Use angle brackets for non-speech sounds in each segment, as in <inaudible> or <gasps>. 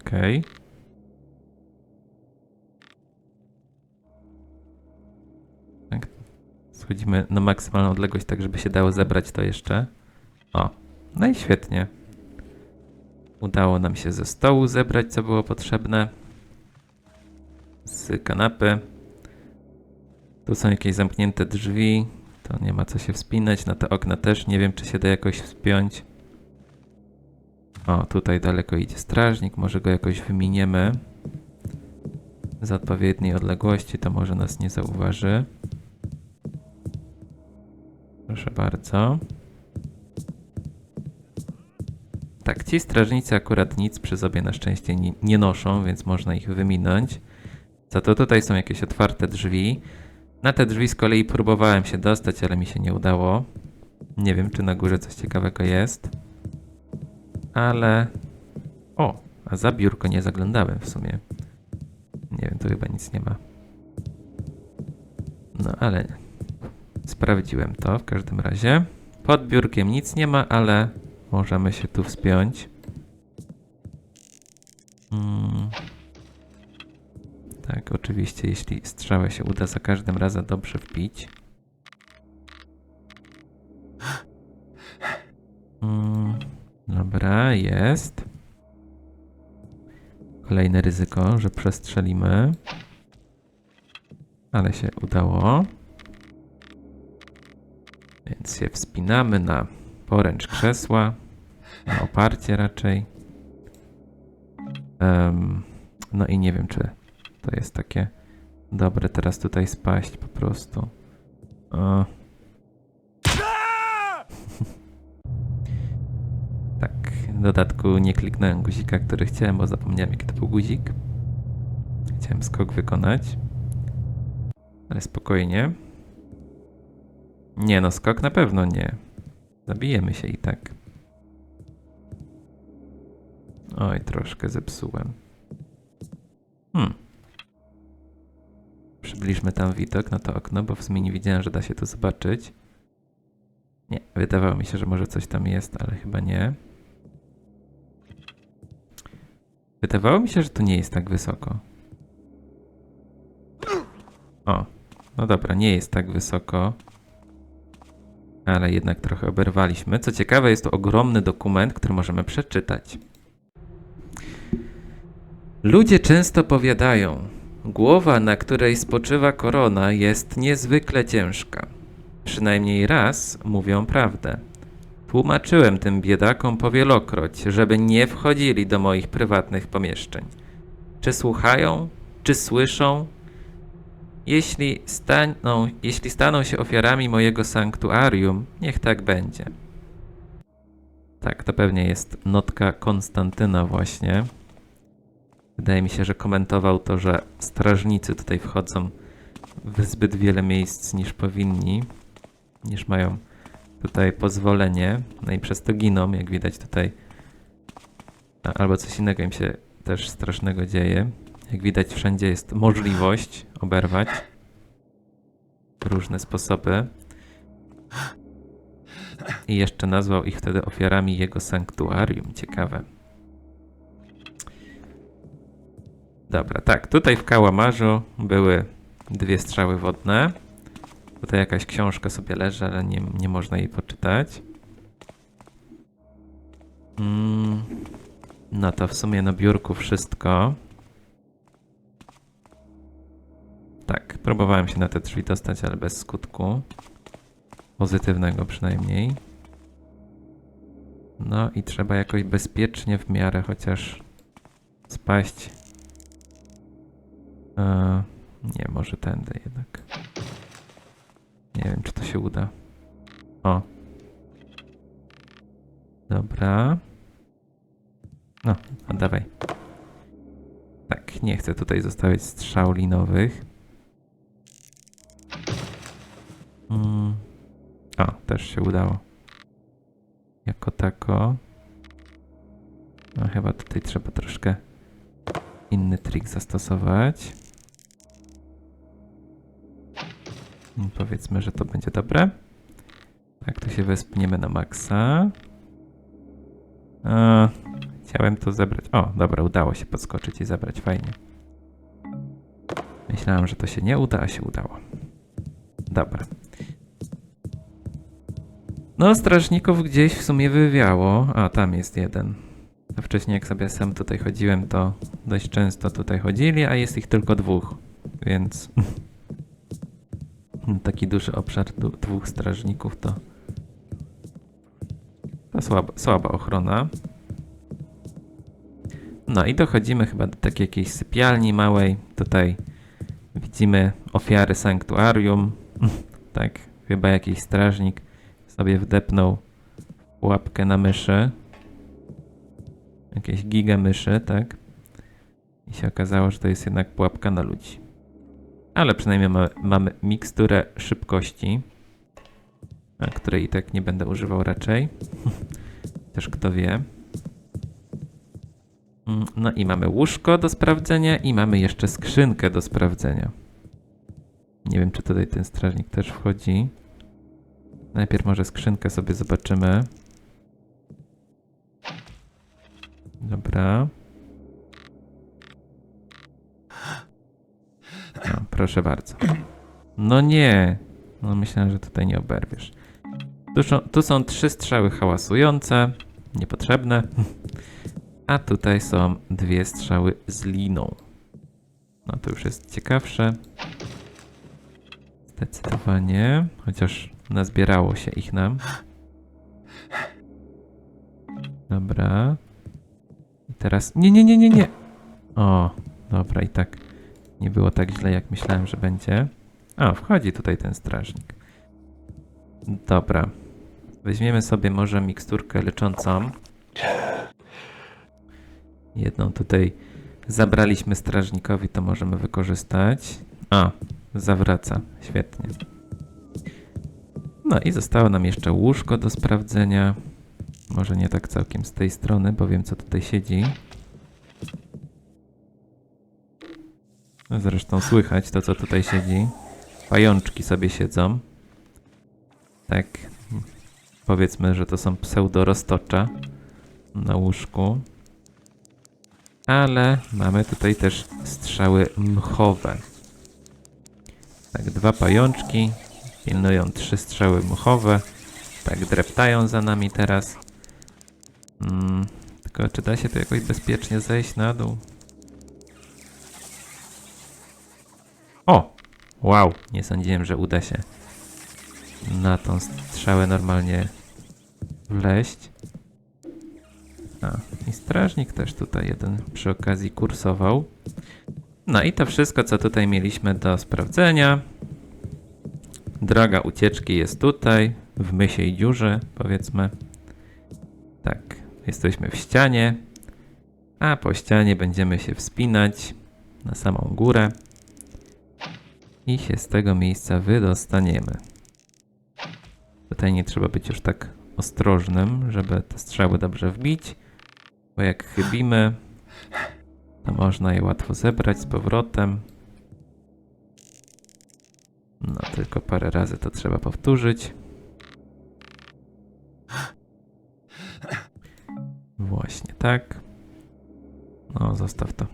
Okej. Tak. Schodzimy na maksymalną odległość, tak żeby się dało zebrać to jeszcze. O, no i świetnie. Udało nam się ze stołu zebrać, co było potrzebne. Z kanapy. Tu są jakieś zamknięte drzwi. To nie ma co się wspinać. Na te okna też nie wiem, czy się da jakoś wspiąć. O, tutaj daleko idzie strażnik. Może go jakoś wyminiemy. Z odpowiedniej odległości, to może nas nie zauważy. Proszę bardzo. Tak, ci strażnicy akurat nic przy sobie na szczęście nie, nie noszą, więc można ich wyminąć. Za to tutaj są jakieś otwarte drzwi. Na te drzwi z kolei próbowałem się dostać, ale mi się nie udało. Nie wiem, czy na górze coś ciekawego jest. Ale... O, a za biurko nie zaglądałem w sumie. Nie wiem, tu chyba nic nie ma. No ale... Sprawdziłem to w każdym razie. Pod biurkiem nic nie ma, ale możemy się tu wspiąć. Mm. Tak, oczywiście, jeśli strzałę się uda za każdym razem dobrze wbić. Mm. Dobra, jest. Kolejne ryzyko, że przestrzelimy. Ale się udało. Więc się wspinamy na poręcz krzesła, na oparcie raczej. Em, no i nie wiem, czy to jest takie dobre teraz tutaj spaść po prostu. O. tak, w dodatku nie kliknąłem guzika, który chciałem, bo zapomniałem jaki to był guzik. Chciałem skok wykonać. Ale spokojnie. Nie no, skok na pewno nie. Zabijemy się i tak. Oj, troszkę zepsułem. Hmm. Przybliżmy tam widok na to okno, bo w sumie nie widziałem, że da się to zobaczyć. Nie, wydawało mi się, że może coś tam jest, ale chyba nie. Wydawało mi się, że tu nie jest tak wysoko. O, no dobra, nie jest tak wysoko. Ale jednak trochę oberwaliśmy. Co ciekawe, jest to ogromny dokument, który możemy przeczytać. Ludzie często powiadają, głowa, na której spoczywa korona, jest niezwykle ciężka. Przynajmniej raz mówią prawdę. Tłumaczyłem tym biedakom powielokroć, żeby nie wchodzili do moich prywatnych pomieszczeń. Czy słuchają? Czy słyszą? Jeśli staną, jeśli staną się ofiarami mojego sanktuarium, niech tak będzie. Tak, to pewnie jest notka Konstantyna właśnie. Wydaje mi się, że komentował to, że strażnicy tutaj wchodzą w zbyt wiele miejsc niż powinni, niż mają tutaj pozwolenie, no i przez to giną, jak widać tutaj. Albo coś innego im się też strasznego dzieje. Jak widać, wszędzie jest możliwość oberwać różne sposoby. I jeszcze nazwał ich wtedy ofiarami jego sanktuarium. Ciekawe. Dobra, tak, tutaj w kałamarzu były dwie strzały wodne. Tutaj jakaś książka sobie leży, ale nie, nie można jej poczytać. Mm, no to w sumie na biurku wszystko. Tak, próbowałem się na te drzwi dostać, ale bez skutku. Pozytywnego przynajmniej. No i trzeba jakoś bezpiecznie w miarę chociaż spaść. E, nie, może tędy jednak. Nie wiem, czy to się uda. O. Dobra. No, oddawaj. Tak, nie chcę tutaj zostawiać strzał linowych. Mm. O, też się udało. Jako tako. No chyba tutaj trzeba troszkę inny trik zastosować. Powiedzmy, że to będzie dobre. Tak, tu się wespniemy na maksa. A, Chciałem to zebrać. O, dobra, udało się podskoczyć i zebrać. Fajnie. Myślałem, że to się nie uda, a się udało. Dobra. No, strażników gdzieś w sumie wywiało. A, tam jest jeden. A wcześniej, jak sobie sam tutaj chodziłem, to dość często tutaj chodzili, a jest ich tylko dwóch. Więc <laughs> taki duży obszar dwóch strażników to, to słaba, słaba ochrona. No i dochodzimy chyba do takiej jakiejś sypialni małej. Tutaj widzimy ofiary sanktuarium. <laughs> tak, chyba jakiś strażnik sobie wdepnął łapkę na myszy. Jakieś giga myszy, tak? I się okazało, że to jest jednak pułapka na ludzi. Ale przynajmniej ma, mamy miksturę szybkości, a której i tak nie będę używał raczej. <laughs> Też kto wie. Mm, No i mamy łóżko do sprawdzenia i mamy jeszcze skrzynkę do sprawdzenia. Nie wiem, czy tutaj ten strażnik też wchodzi. Najpierw może skrzynkę sobie zobaczymy. Dobra. Proszę bardzo. No nie. No myślałem, że tutaj nie oberwiesz. Tu, są- tu są trzy strzały hałasujące, niepotrzebne. A tutaj są dwie strzały z liną. No to już jest ciekawsze. Zdecydowanie. Chociaż nazbierało się ich nam. Dobra. I teraz. Nie, nie, nie, nie, nie. O, dobra, i tak nie było tak źle, jak myślałem, że będzie. O, wchodzi tutaj ten strażnik. Dobra. Weźmiemy sobie może miksturkę leczącą. Jedną tutaj zabraliśmy strażnikowi, to możemy wykorzystać. A, zawraca. Świetnie. No i zostało nam jeszcze łóżko do sprawdzenia. Może nie tak całkiem z tej strony, bo wiem co tutaj siedzi. Zresztą słychać to, co tutaj siedzi. Pajączki sobie siedzą. Tak. Powiedzmy, że to są pseudoroztocza na łóżku. Ale mamy tutaj też strzały mchowe. Tak, dwa pajączki. Pilnują trzy strzały mchowe. Tak, dreptają za nami teraz. Mm, tylko czy da się tu jakoś bezpiecznie zejść na dół? O! Wow, nie sądziłem, że uda się na tą strzałę normalnie wleźć. A, i strażnik też tutaj jeden przy okazji kursował. No i to wszystko, co tutaj mieliśmy do sprawdzenia. Droga ucieczki jest tutaj, w mysiej dziurze, powiedzmy. Tak, jesteśmy w ścianie, a po ścianie będziemy się wspinać na samą górę i się z tego miejsca wydostaniemy. Tutaj nie trzeba być już tak ostrożnym, żeby te strzały dobrze wbić, bo jak chybimy, to można je łatwo zebrać z powrotem. No, tylko parę razy to trzeba powtórzyć. Właśnie tak. No, zostaw to.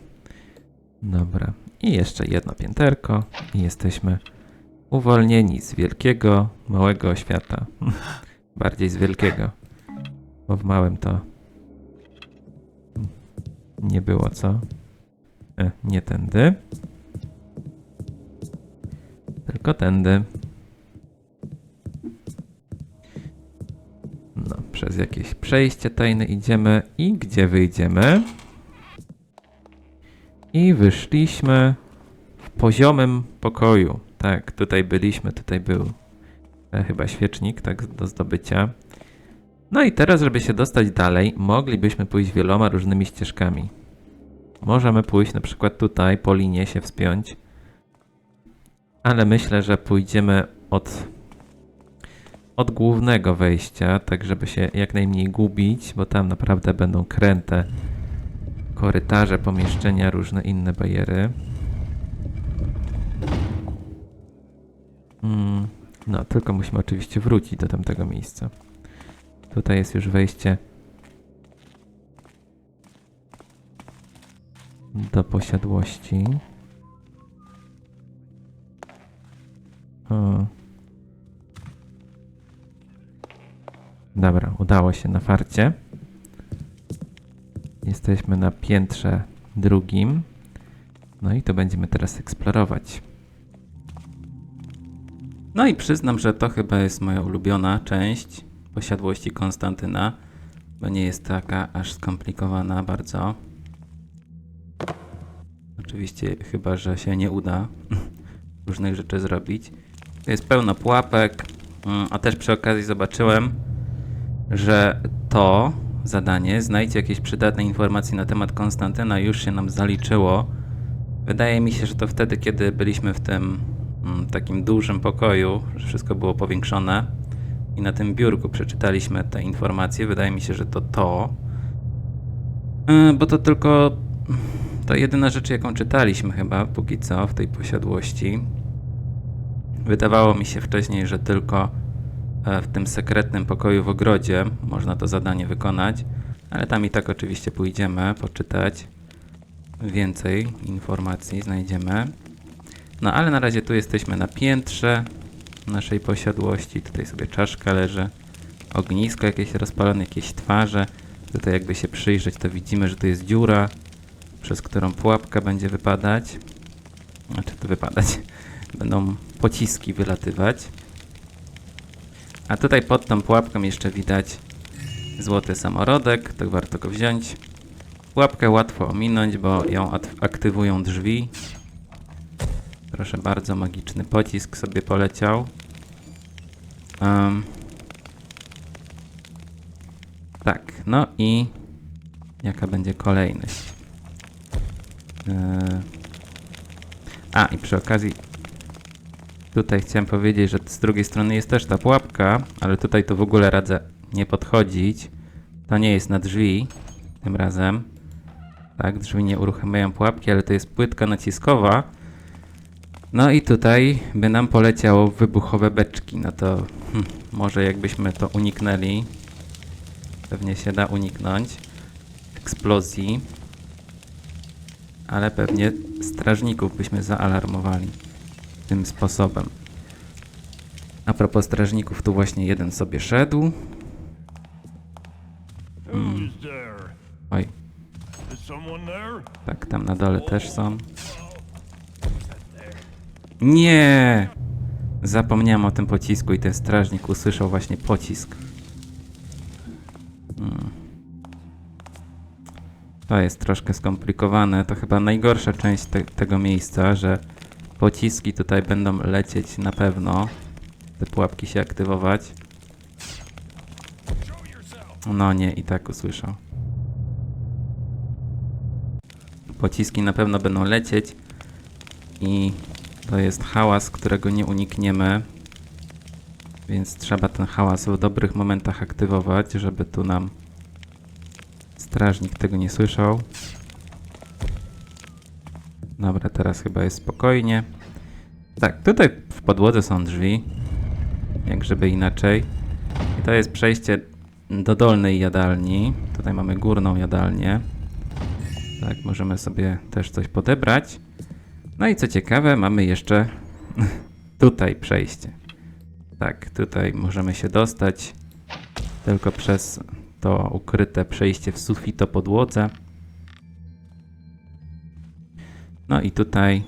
Dobra. I jeszcze jedno pięterko i jesteśmy uwolnieni z wielkiego, małego świata. <laughs> Bardziej z wielkiego. Bo w małym to nie było co. E, nie tędy. Tylko tędy. No, przez jakieś przejście tajne idziemy i gdzie wyjdziemy? I wyszliśmy w poziomym pokoju. Tak, tutaj byliśmy, tutaj był e, chyba świecznik, tak, do zdobycia. No i teraz, żeby się dostać dalej, moglibyśmy pójść wieloma różnymi ścieżkami. Możemy pójść na przykład tutaj, po linie się wspiąć. Ale myślę, że pójdziemy od, od głównego wejścia, tak żeby się jak najmniej gubić, bo tam naprawdę będą kręte korytarze, pomieszczenia, różne inne bariery. Mm, no, tylko musimy oczywiście wrócić do tamtego miejsca. Tutaj jest już wejście do posiadłości. O. Dobra, udało się na farcie. Jesteśmy na piętrze drugim. No i to będziemy teraz eksplorować. No i przyznam, że to chyba jest moja ulubiona część posiadłości Konstantyna, bo nie jest taka aż skomplikowana bardzo. Oczywiście chyba, że się nie uda <laughs> różnych rzeczy zrobić. Jest pełno pułapek, mm, a też przy okazji zobaczyłem, że to zadanie, znajdź jakieś przydatne informacje na temat Konstantyna, już się nam zaliczyło. Wydaje mi się, że to wtedy, kiedy byliśmy w tym mm, takim dużym pokoju, że wszystko było powiększone i na tym biurku przeczytaliśmy te informacje. Wydaje mi się, że to to. Yy, Bo to tylko to jedyna rzecz, jaką czytaliśmy chyba póki co w tej posiadłości. Wydawało mi się wcześniej, że tylko e, w tym sekretnym pokoju w ogrodzie można to zadanie wykonać, ale tam i tak oczywiście pójdziemy poczytać. Więcej informacji znajdziemy. No ale na razie tu jesteśmy na piętrze naszej posiadłości. Tutaj sobie czaszka leży, ognisko jakieś rozpalone, jakieś twarze. Tutaj jakby się przyjrzeć, to widzimy, że tu jest dziura, przez którą pułapka będzie wypadać. Znaczy to wypadać. <laughs> Będą pociski wylatywać. A tutaj pod tą pułapką jeszcze widać złoty samorodek, to warto go wziąć. Pułapkę łatwo ominąć, bo ją aktywują drzwi. Proszę bardzo, magiczny pocisk sobie poleciał. Em, tak, no i jaka będzie kolejność? Eee, A, i przy okazji tutaj chciałem powiedzieć, że z drugiej strony jest też ta pułapka, ale tutaj to w ogóle radzę nie podchodzić. To nie jest na drzwi tym razem. Tak, drzwi nie uruchamiają pułapki, ale to jest płytka naciskowa. No i tutaj by nam poleciało wybuchowe beczki. No to hm, może jakbyśmy to uniknęli. Pewnie się da uniknąć eksplozji. Ale pewnie strażników byśmy zaalarmowali tym sposobem. A propos strażników, tu właśnie jeden sobie szedł. There? Oj, tak, tam na dole też są. Nie! Zapomniałem o tym pocisku i ten strażnik usłyszał właśnie pocisk. Hmm. To jest troszkę skomplikowane. To chyba najgorsza część te tego miejsca, że pociski tutaj będą lecieć na pewno. Te pułapki się aktywować. No nie, i tak usłyszał. Pociski na pewno będą lecieć i to jest hałas, którego nie unikniemy. Więc trzeba ten hałas w dobrych momentach aktywować, żeby tu nam strażnik tego nie słyszał. Dobra, teraz chyba jest spokojnie. Tak, tutaj w podłodze są drzwi. Jak żeby inaczej. I to jest przejście do dolnej jadalni. Tutaj mamy górną jadalnię. Tak, możemy sobie też coś podebrać. No i co ciekawe, mamy jeszcze <laughs> tutaj przejście. Tak, tutaj możemy się dostać tylko przez to ukryte przejście w sufito podłodze. No i tutaj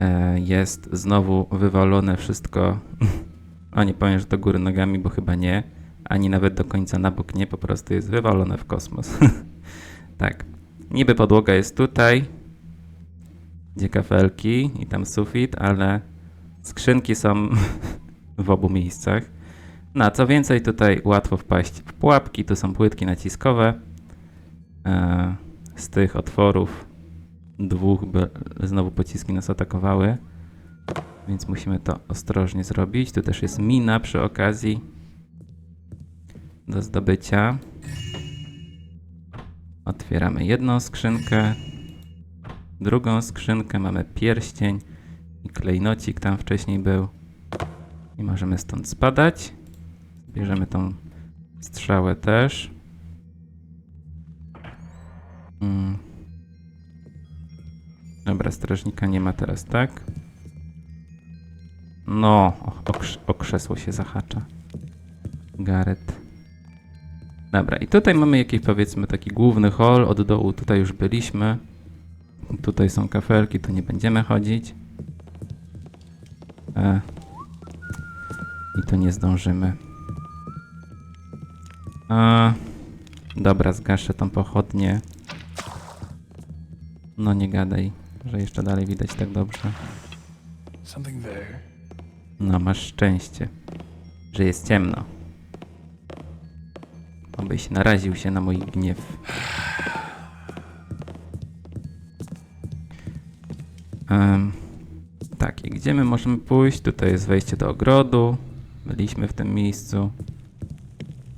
e, jest znowu wywalone wszystko. <laughs> A nie powiem, że do góry nogami, bo chyba nie. Ani nawet do końca na bok nie, po prostu jest wywalone w kosmos. <laughs> tak. Niby podłoga jest tutaj, gdzie kafelki i tam sufit, ale skrzynki są <laughs> w obu miejscach. No, a co więcej, tutaj łatwo wpaść w pułapki, tu są płytki naciskowe. E, z tych otworów dwóch by znowu pociski nas atakowały, więc musimy to ostrożnie zrobić. Tu też jest mina przy okazji do zdobycia. Otwieramy jedną skrzynkę, drugą skrzynkę, mamy pierścień i klejnocik tam wcześniej był. I możemy stąd spadać. Bierzemy tą strzałę też. Mm. Dobra, strażnika nie ma teraz, tak? No, o, o, krz- o krzesło się zahacza. Gareth. Dobra, i tutaj mamy jakiś powiedzmy taki główny hall, od dołu tutaj już byliśmy. Tutaj są kafelki, tu nie będziemy chodzić. E. I tu nie zdążymy. A. Dobra, zgaszę tą pochodnię. No nie gadaj, że jeszcze dalej widać tak dobrze. No, masz szczęście, że jest ciemno. Obyś naraził się na mój gniew. Em, tak, i gdzie my możemy pójść? Tutaj jest wejście do ogrodu. Byliśmy w tym miejscu.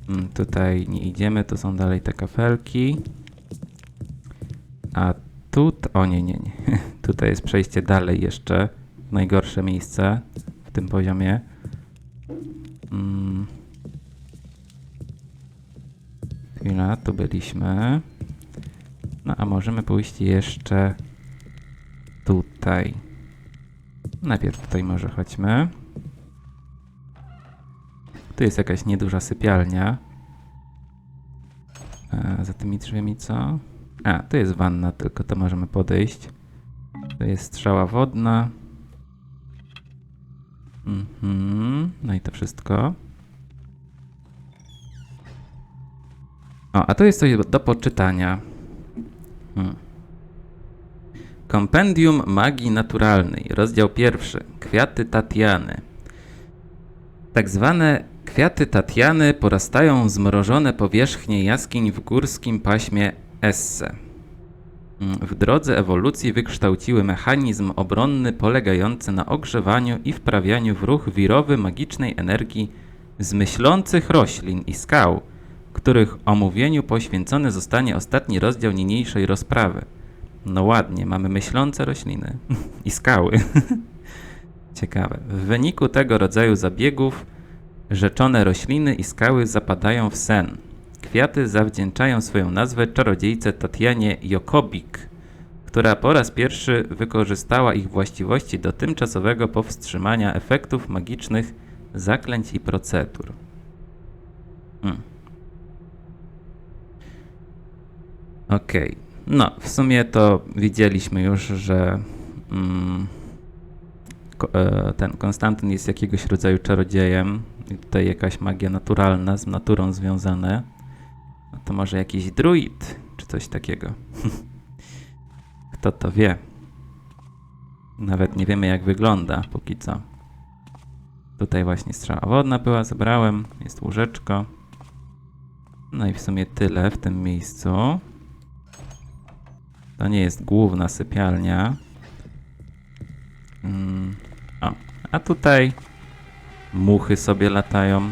Mm, tutaj nie idziemy, to są dalej te kafelki. A tu... O nie, nie, nie. <laughs> tutaj jest przejście dalej jeszcze. Najgorsze miejsce w tym poziomie. Mm. Chwila, tu byliśmy. No a możemy pójść jeszcze tutaj. Najpierw tutaj może chodźmy. Tu jest jakaś nieduża sypialnia. E, za tymi drzwiami co? A, tu jest wanna, tylko to możemy podejść. Tu jest strzała wodna. Mhm, no i to wszystko. O, a to jest coś do poczytania. Hmm. Kompendium magii naturalnej, rozdział pierwszy. Kwiaty Tatiany. Tak zwane kwiaty Tatiany porastają zmrożone powierzchnie jaskiń w górskim paśmie Esse. W drodze ewolucji wykształciły mechanizm obronny polegający na ogrzewaniu i wprawianiu w ruch wirowy magicznej energii z myślących roślin i skał, których omówieniu poświęcony zostanie ostatni rozdział niniejszej rozprawy. No ładnie, mamy myślące rośliny <laughs> i skały. <laughs> Ciekawe. W wyniku tego rodzaju zabiegów rzeczone rośliny i skały zapadają w sen. Kwiaty zawdzięczają swoją nazwę czarodziejce Tatianie Jokobik, która po raz pierwszy wykorzystała ich właściwości do tymczasowego powstrzymania efektów magicznych zaklęć i procedur. Hmm. Okej. No, w sumie to widzieliśmy już, że mm, e, ten Konstantyn jest jakiegoś rodzaju czarodziejem. Tutaj jakaś magia naturalna, z naturą związane. No to może jakiś druid, czy coś takiego. <laughs> Kto to wie? Nawet nie wiemy jak wygląda póki co. Tutaj właśnie strzała wodna była, zebrałem. Jest łóżeczko. No i w sumie tyle w tym miejscu. To nie jest główna sypialnia. Mm, o, a tutaj muchy sobie latają.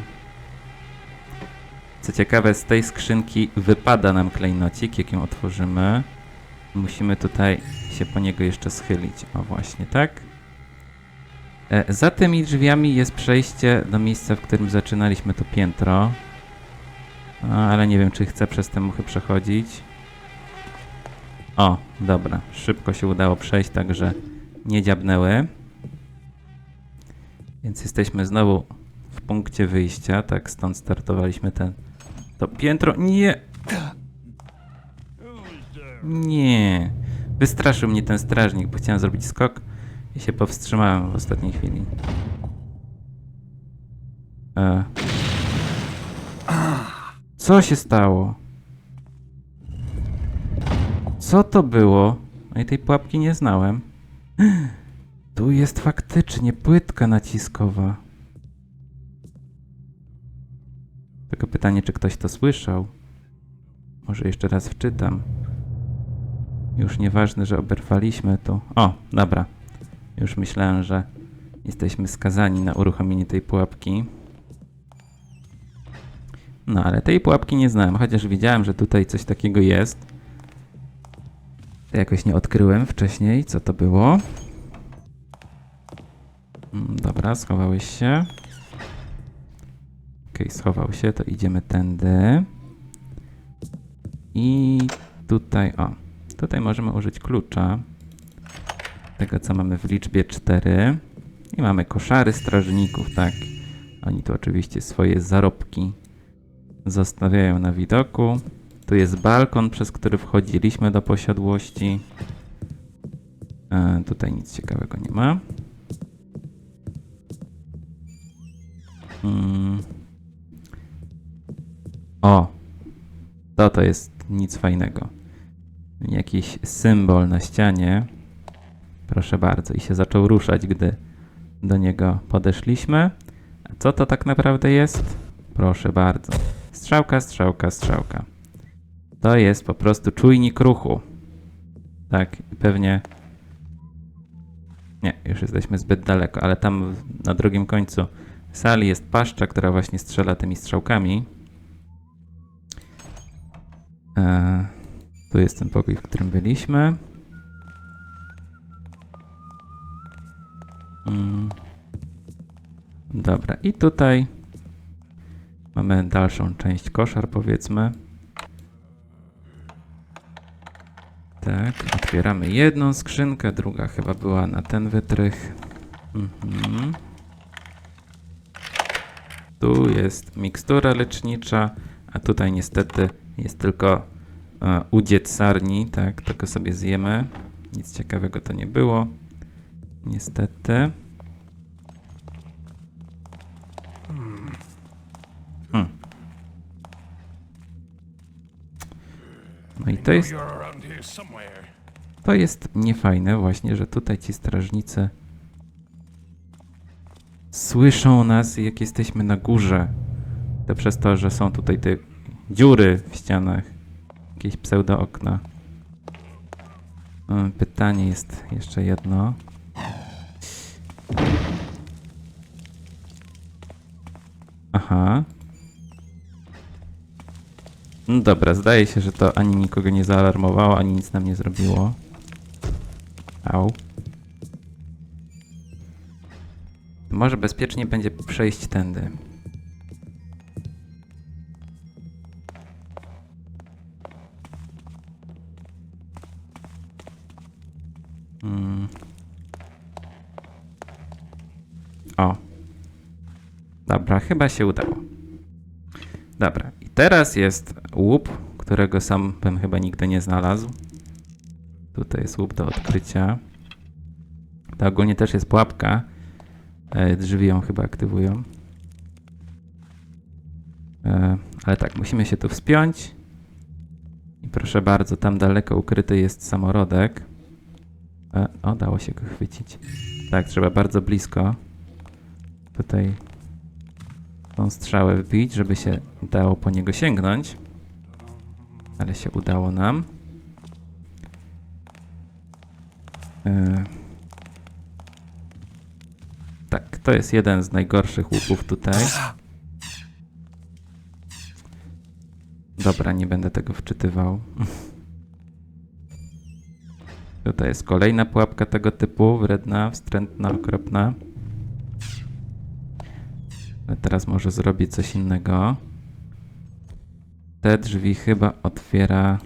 Co ciekawe, z tej skrzynki wypada nam klejnocik, jak ją otworzymy. Musimy tutaj się po niego jeszcze schylić. O właśnie, tak? E, za tymi drzwiami jest przejście do miejsca, w którym zaczynaliśmy to piętro. No, ale nie wiem, czy chcę przez te muchy przechodzić. O, dobra. Szybko się udało przejść, także nie dziabnęły. Więc jesteśmy znowu w punkcie wyjścia, tak stąd startowaliśmy ten to piętro. Nie, nie. Wystraszył mnie ten strażnik, bo chciałem zrobić skok i się powstrzymałem w ostatniej chwili. E. Co się stało? Co to było? No i tej pułapki nie znałem. <gasps> Tu jest faktycznie płytka naciskowa. Tylko pytanie, czy ktoś to słyszał? Może jeszcze raz wczytam. Już nieważne, że oberwaliśmy tu. O, dobra. Już myślałem, że jesteśmy skazani na uruchomienie tej pułapki. No, ale tej pułapki nie znałem, chociaż widziałem, że tutaj coś takiego jest. To jakoś nie odkryłem wcześniej, co to było. Mm, Dobra, schowałeś się. Okej, schował się, to idziemy tędy. I tutaj, o. tutaj możemy użyć klucza. Tego, co mamy w liczbie 4. I mamy koszary strażników, tak. Oni tu oczywiście swoje zarobki zostawiają na widoku. Tu jest balkon, przez który wchodziliśmy do posiadłości. E, tutaj nic ciekawego nie ma. Mm. O! To to jest nic fajnego. Jakiś symbol na ścianie. Proszę bardzo. I się zaczął ruszać, gdy do niego podeszliśmy. A co to tak naprawdę jest? Proszę bardzo. Strzałka, strzałka, strzałka. To jest po prostu czujnik ruchu. Tak, pewnie. Nie, już jesteśmy zbyt daleko, ale tam na drugim końcu sali jest paszcza, która właśnie strzela tymi strzałkami. E, tu jest ten pokój, w którym byliśmy. Mm. Dobra, i tutaj mamy dalszą część koszar, powiedzmy. Tak, otwieramy jedną skrzynkę, druga chyba była na ten wytrych. Mhm. Tu jest mikstura lecznicza, a tutaj niestety jest tylko e, udziec sarni, tak, tego sobie zjemy. Nic ciekawego to nie było. Niestety. Hmm. No i to jest to jest niefajne właśnie, że tutaj ci strażnicy słyszą nas jak jesteśmy na górze. To przez to, że są tutaj te dziury w ścianach. Jakieś pseudo okna. Mm, Pytanie jest jeszcze jedno. Aha. No dobra, zdaje się, że to ani nikogo nie zaalarmowało, ani nic nam nie zrobiło. Au. Może bezpiecznie będzie przejść tędy. Dobra, chyba się udało. Dobra, i teraz jest łup, którego sam bym chyba nigdy nie znalazł. Tutaj jest łup do odkrycia. To ogólnie też jest pułapka. E, drzwi ją chyba aktywują. E, ale tak, musimy się tu wspiąć. I proszę bardzo, tam daleko ukryty jest samorodek. E, o, dało się go chwycić. Tak, trzeba bardzo blisko. Tutaj tą strzałę wbić, żeby się dało po niego sięgnąć. Ale się udało nam. E, tak, to jest jeden z najgorszych łupów tutaj. Dobra, nie będę tego wczytywał. Tutaj jest kolejna pułapka tego typu, wredna, wstrętna, okropna. Teraz może zrobię coś innego. Te drzwi chyba otwiera...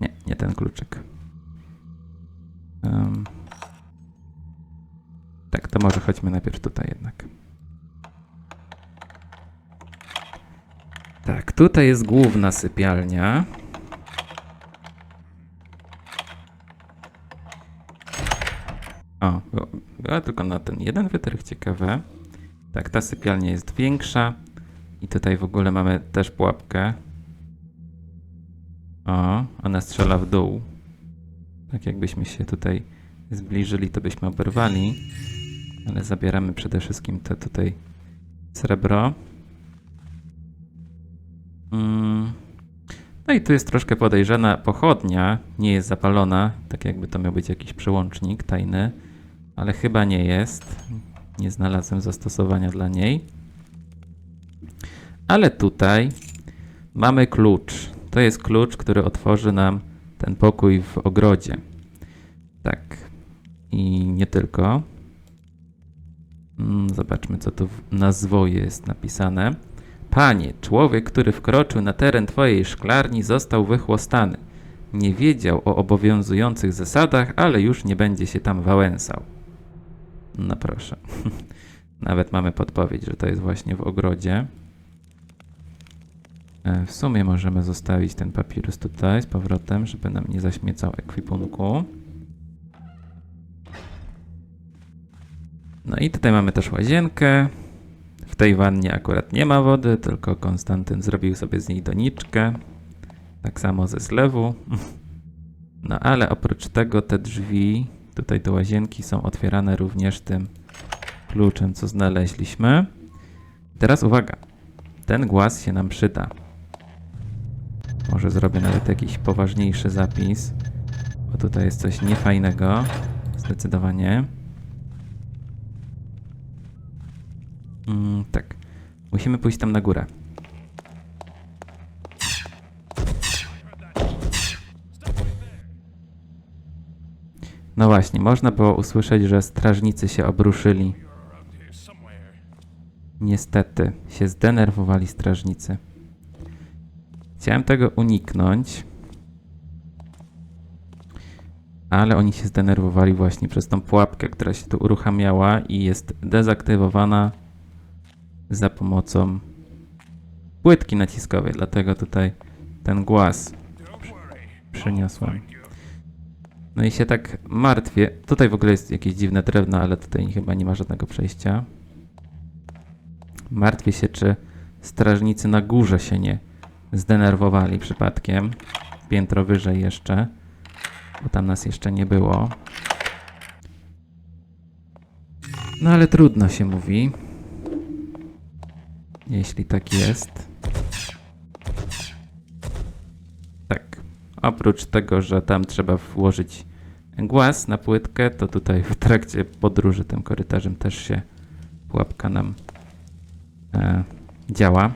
Nie, nie ten kluczyk. Em. Tak, to może chodźmy najpierw tutaj jednak. Tak, tutaj jest główna sypialnia. O, była tylko na ten jeden wytrych ciekawe. Tak, ta sypialnia jest większa. I tutaj w ogóle mamy też pułapkę. O, ona strzela w dół. Tak jakbyśmy się tutaj zbliżyli, to byśmy oberwali. Ale zabieramy przede wszystkim to tutaj srebro. Mm. No i tu jest troszkę podejrzana pochodnia. Nie jest zapalona, tak jakby to miał być jakiś przełącznik tajny. Ale chyba nie jest. Nie znalazłem zastosowania dla niej. Ale tutaj mamy klucz. To jest klucz, który otworzy nam ten pokój w ogrodzie. Tak. I nie tylko. Mm, Zobaczmy, co tu na zwoje jest napisane. Panie, człowiek, który wkroczył na teren twojej szklarni, został wychłostany. nie wiedział o obowiązujących zasadach, ale już nie będzie się tam wałęsał. No proszę. <laughs> Nawet mamy podpowiedź, że to jest właśnie w ogrodzie. E, W sumie możemy zostawić ten papirus tutaj z powrotem, żeby nam nie zaśmiecał ekwipunku. No i tutaj mamy też łazienkę. W tej wannie akurat nie ma wody, tylko Konstantyn zrobił sobie z niej doniczkę. Tak samo ze zlewu. <laughs> No ale oprócz tego te drzwi tutaj do łazienki są otwierane również tym kluczem, co znaleźliśmy. Teraz uwaga, ten głaz się nam przyda. Może zrobię nawet jakiś poważniejszy zapis, bo tutaj jest coś niefajnego, zdecydowanie. Mm, tak, musimy pójść tam na górę. No właśnie, można było usłyszeć, że strażnicy się obruszyli. Niestety, się zdenerwowali strażnicy. Chciałem tego uniknąć, ale oni się zdenerwowali właśnie przez tą pułapkę, która się tu uruchamiała i jest dezaktywowana za pomocą płytki naciskowej, dlatego tutaj ten głaz przyniosłem. No i się tak martwię. Tutaj w ogóle jest jakieś dziwne drewno, ale tutaj chyba nie ma żadnego przejścia. Martwię się, czy strażnicy na górze się nie zdenerwowali przypadkiem. Piętro wyżej jeszcze, bo tam nas jeszcze nie było. No ale trudno się mówi. Jeśli tak jest. Oprócz tego, że tam trzeba włożyć głaz na płytkę, to tutaj w trakcie podróży tym korytarzem też się pułapka nam e, działa.